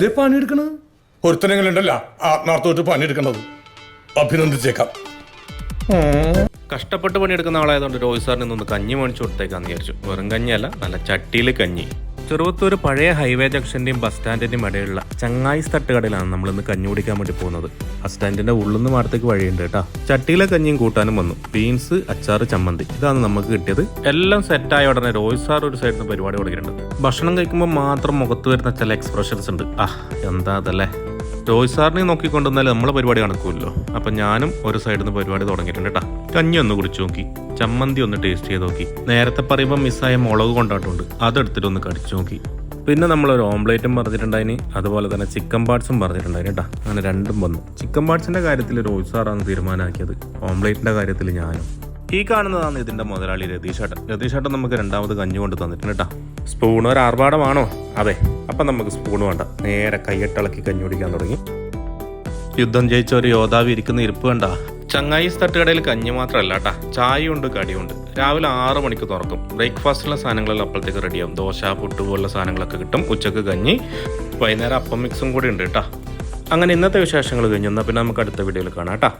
ദേ പണിയെടുക്കണത്? ഒരുത്തനെങ്കിലും ഉണ്ടല്ല ആത്മാർത്ഥമായിട്ട് പണിയെടുക്കണത്. അഭിനന്ദിച്ചേക്കാം. കഷ്ടപ്പെട്ട് പണിയെടുക്കുന്ന ആളായതുകൊണ്ട് രോഹിത് സാറിന് ഇന്നൊന്ന് കഞ്ഞി മേടിച്ചു കൊടുത്തേക്കാന്ന് വിചാരിച്ചു. വെറും കഞ്ഞിയല്ല നല്ല ചട്ടിയിൽ കഞ്ഞി. ചെറുവത്തൂർ പഴയ ഹൈവേ ജംഗ്ഷന്റെയും ബസ് സ്റ്റാൻഡിന്റെയും ഇടയിലുള്ള ചങ്ങായി തട്ടുകടയിലാണ് നമ്മൾ ഇന്ന് കഞ്ഞി കുടിക്കാൻ വേണ്ടി പോകുന്നത്. ബസ് സ്റ്റാൻഡിന്റെ ഉള്ളിൽ നിന്ന് മാടത്തേക്ക് വഴിയുണ്ട് കേട്ടോ. ചട്ടിയിലെ കഞ്ഞിയും കൂട്ടാനും വന്നു. ബീൻസ് അച്ചാർ ചമ്മന്തി. ഇതാണ് നമുക്ക് കിട്ടിയത്. എല്ലാം സെറ്റായ ഉടനെ രോഹിത് സാർ ഒരു സൈഡിൽ നിന്ന് പരിപാടി തുടങ്ങിയിട്ടുണ്ട്. ഭക്ഷണം കഴിക്കുമ്പോൾ മാത്രം മുഖത്ത് വരുന്ന ചില എക്സ്പ്രഷൻസ് ഉണ്ട്. ആ എന്താ അതല്ലേ? രോഹിത് സാറിനെ നോക്കിക്കൊണ്ടുവന്നാൽ നമ്മളെ പരിപാടി നടക്കുമല്ലോ അപ്പൊ ഞാനും ഒരു സൈഡിൽ നിന്ന് പരിപാടി തുടങ്ങിയിട്ടുണ്ട് കേട്ടോ. കഞ്ഞി ഒന്ന് കുടിച്ചു നോക്കി. ചമ്മന്തി ഒന്ന് ടേസ്റ്റ് ചെയ്ത് നോക്കി. നേരത്തെ പറയുമ്പോൾ മിസ്സായ മുളക് കൊണ്ടാട്ടുണ്ട് അതെടുത്തിട്ട് ഒന്ന് കടിച്ചു നോക്കി. പിന്നെ നമ്മൾ ഒരു ഓംലേറ്റും പറഞ്ഞിട്ടുണ്ടായിന്. അതുപോലെ തന്നെ ചിക്കൻ പാർട്സും പറഞ്ഞിട്ടുണ്ടായിന് കേട്ടാ. അങ്ങനെ രണ്ടും വന്നു. ചിക്കൻ പാർട്സിന്റെ കാര്യത്തിൽ രോഹിത് സാറാണ് തീരുമാനമാക്കിയത്. ഓംലേറ്റിന്റെ കാര്യത്തിൽ ഞാനും. ഈ കാണുന്നതാണ് ഇതിന്റെ മുതലാളി രതീഷേട്ടൻ. രതീഷേട്ടൻ നമുക്ക് രണ്ടാമത് കഞ്ഞി കൊണ്ട് തന്നിട്ടുണ്ട് കേട്ടാ. സ്പൂൺ ഒരു ആർഭാടമാണോ? അതെ. അപ്പം നമുക്ക് സ്പൂൺ വേണ്ട. നേരെ കൈയിട്ടിളക്കി കഞ്ഞി കുടിക്കാൻ തുടങ്ങി. യുദ്ധം ജയിച്ച ഒരു യോദ്ധാവ് ഇരിക്കുന്ന ഇരിപ്പ് കണ്ട. ചങ്ങായി തട്ടുകടയിൽ കഞ്ഞി മാത്രമല്ല കേട്ടാ ചായയുണ്ട് കടിയുണ്ട്. രാവിലെ ആറ് മണിക്ക് തുറക്കും. ബ്രേക്ക്ഫാസ്റ്റുള്ള സാധനങ്ങളെല്ലാം അപ്പോഴത്തേക്ക് റെഡിയാവും. ദോശ പുട്ട് പോലുള്ള സാധനങ്ങളൊക്കെ കിട്ടും. ഉച്ചയ്ക്ക് കഞ്ഞി വൈകുന്നേരം അപ്പം മിക്സും കൂടി ഉണ്ട് കേട്ടാ അങ്ങനെ ഇന്നത്തെ വിശേഷങ്ങൾ കഴിഞ്ഞു എന്നാൽ പിന്നെ നമുക്ക് അടുത്ത വീഡിയോയിൽ കാണാം കേട്ടാ